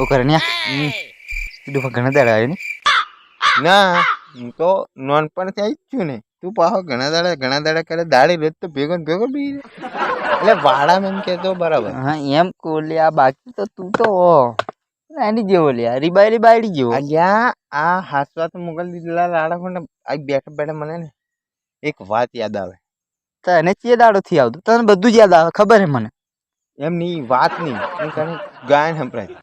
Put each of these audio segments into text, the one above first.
ઓ કરે ને? તું ઘણા દાડા આવ્યો ને. ના હું તો પણ આવી જ છું ને. તું પાહો ઘણા દાડા ઘણા દાડા કરે દાડી રોજ તો ભેગો ભેગો બી એટલે વાડામાં એમ કહેતો બરાબર. હા એમ કોલે આ બાકી તો તું તો એની જેવો લે રીબાઈ રીબાઈ જેવો. અલ્યા આ હાસવા તો મુગલ દીધેલા લાડા પણ આ બેઠા બેઠા મને ને એક વાત યાદ આવે. તને ચિયે દાડો થી આવતું તને બધું જ યાદ આવે ખબર હે મને? એમની વાત નહીં હું તને ગાયન સંભળાય.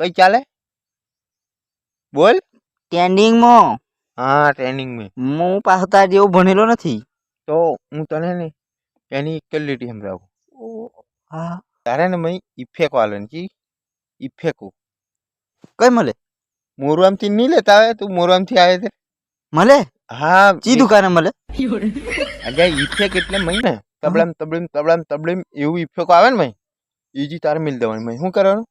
કઈ ચાલે બોલ સ્ટેન્ડિંગમાં હા ટ્રેનિંગ में। હું પાછો તાર જેવો ભણેલો નથી તો હું તને ને એની એક જ લીટી સંભળાવું હા તારે ને મય ઇફેકો આલવાની જી ઇફેકો કઈ મળે મોરવામથી નહીં લેતા આવે તું મોરવામથી આવે તે મળે હા ચી દુકાને મળે અજા ઇફેક એટલે મય ને તબડમ તબડીમ તબડમ તબડીમ એવું ઇફેકો આવે ને મય ઈજી તારે મિલ દેવાની મય શું કરવાનું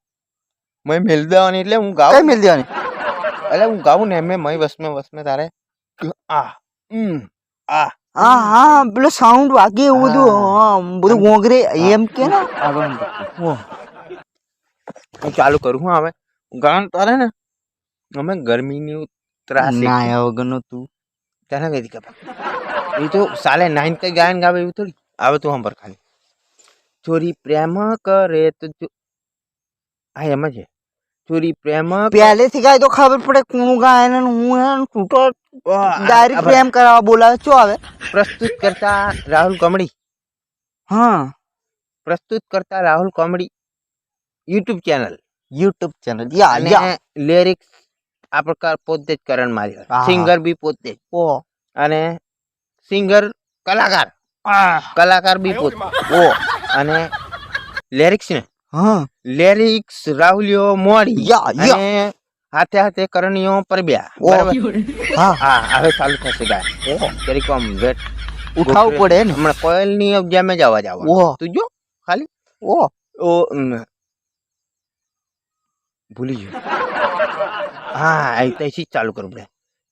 મય મિલ દેવાની એટલે હું કઈ ગાઉં મિલ દેવાની? એટલે હું ગાઉં ને એમે મય વસમે વસમે તારે આ હમ આ હા હા પેલો સાઉન્ડ વાગે એવું બધું. હા. બધું ગોંગરે એમ કે ને? હું ચાલુ કરું હું હવે. ગાન તારે ને અમે ગરમીની ત્રાસ ના આયા વગરનો તું. તને કઈ ખબર એ તો સાલે નાઈન કઈ ગાયન ગાવે એવું થોડી. આવે તું હંભર ખાલી. ચોરી પ્રેમ કરે તો હા એમ છે. ચોરી પ્રેમ પહેલેથી ગાય તો ખબર પડે કોણ ગાય ને હું હે તૂટો ડાયરેક્ટ પ્રેમ કરાવવા બોલાવે ચો આવે? પ્રસ્તુત કરતા રાહુલ કોમડી. હા. પ્રસ્તુત કરતા Rahul comedy YouTube channel. YouTube channel. યા લિરિક્સ આ પ્રકાર પોતે જ કરણ મારી સિંગર બી પોતે ઓ. અને સિંગર કલાકાર. કલાકાર બી પોતે ઓ. અને લિરિક્સ ને હા. લિરિક્સ રાહુલિયો મોડી અને હાથે હાથે કરણીઓ પરબ્યા બરાબર? હા. હા હવે ચાલુ થશે ગાય. ઓહો જરીક આમ વેટ. ઉઠાવવું પડે ને? હમણાં કોયલની જેમ જ અવાજ આવે. ઓહો. તું જો ખાલી. ઓ. ઓ. ભૂલી ગયો. હા અહીં તૈસી જ ચાલુ કરવું પડે.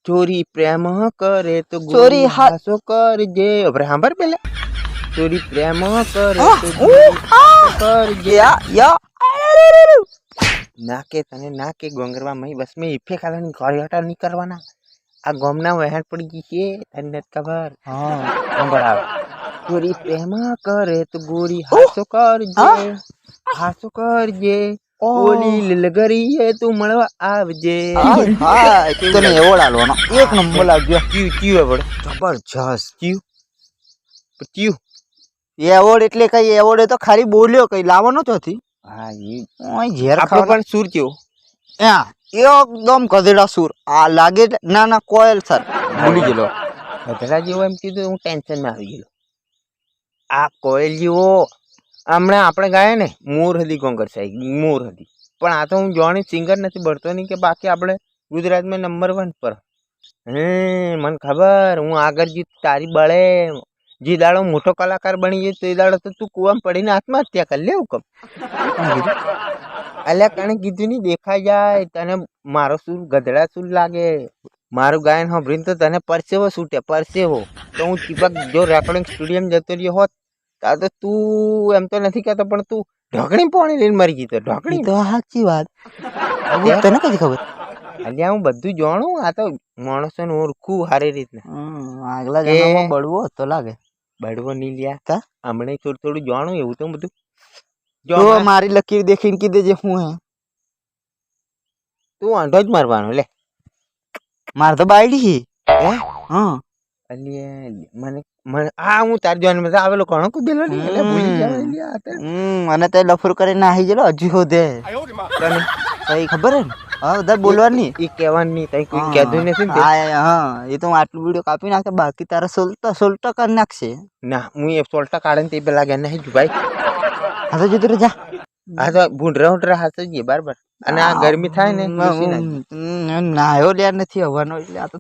ચોરી પ્રેમ કરે તો ચોરી હાસો કરજે. હવે સાંભળ પેલા. ચોરી પ્રેમ કરે યા નાકે તને નાકે ગોંગરવા મય બસ મેં ઇફે ખાલાની ઘર હટા નહીં કરવાના. આ ગોમના વહેણ પડી ગઈ છે તને નથી ખબર? હા. આવે. ચોરી પ્રેમ કરે તો ગોરી હાસો કરજે. હાસો કરજે. ઓલી લલગરી એ તું મળવા આવજે. હા તને એવોર્ડ આલવાનો. એક નંબર લાગ્યો. ક્યુ ક્યુ એવડ? જબરજસ્ત. ક્યુ? ક્યુ? એવોર્ડ એટલે કઈ એવોર્ડ તો ખાલી બોલ્યો કઈ લાવવાનો હતી હા એ ઓય ઝેર આપણો પણ સુર કેવો? યા એકદમ ગધેડા સુર. આ લાગે ના ના કોયલ સર. ભૂલી ગયેલો. ગધેડા જેવો એમ કીધું હું ટેન્શનમાં આવી ગયેલો. આ કોયલ જેવો હમણાં આપણે ગાય ને મોર હતી કોંગર સાહેબ મોર હતી પણ આ તો હું જોણી સિંગર નથી ભરતો નહીં કે બાકી આપણે ગુજરાતમાં નંબર વન પર. હે મને ખબર હું આગળ જીત તારી બળે જે દાડો મોટો કલાકાર બની જાય તે દાડો તો તું કુવામાં પડીને આત્મહત્યા કરી લેવું કમ અલ્યા કણે કીધું નહીં દેખાઈ જાય તને મારો સુર ગધડા સુર લાગે. મારું ગાયન સાંભળીને તો તને પરસેવો છૂટે પરસેવો. તો હું ચીપક જો રેકોર્ડિંગ સ્ટુડિયમ જતો રહ્યો હોત તા તો તું એમ તો નથી કહેતો પણ તું ઢોકણી પાણી લઈને મરી ગઈ તો ઢોકણી તો સાચી વાત. તને કઈ ખબર? અલ્યા હું બધું જાણું આ તો માણસો ને ઓળખું સારી રીતના. આગલા જન્મમાં બળવો તો લાગે. બળવો નહીં લ્યા. તા? હમણાં થોડું થોડું જાણું એવું તો બધું જો મારી લકીર દેખીને કીધે જે હું હે. તું વાંધો જ મારવાનો લે. માર તો બાયડી હી. હે? હા. અલ્યા મને મને આ હું તાર જોન મજા આવેલો કોણ કુદેલો એટલે ભૂલી જાવ લ્યા આ તો. હમ અને તે લફર કરીને નાહી ગયેલો હજી હોદે તને કઈ ખબર હે ને? હા બધા બોલવાની ઈ કહેવાનું તઈ કોઈ કહેતું નથી ને હા હા. એ તો આટલું વીડિયો કાપી નાખે બાકી તારા સોલટા સોલટા કરી નાખશે. ના હું એ સોલટા કાઢે ને તે પેલા ગયા નહીં ભાઈ. હા તો જતું જા. આ તો ભૂંડરા ભૂંડરા હાથ જ બરાબર. અને આ ગરમી થાય ને. નાયો લ્યા નથી હવાનો એટલે આ તો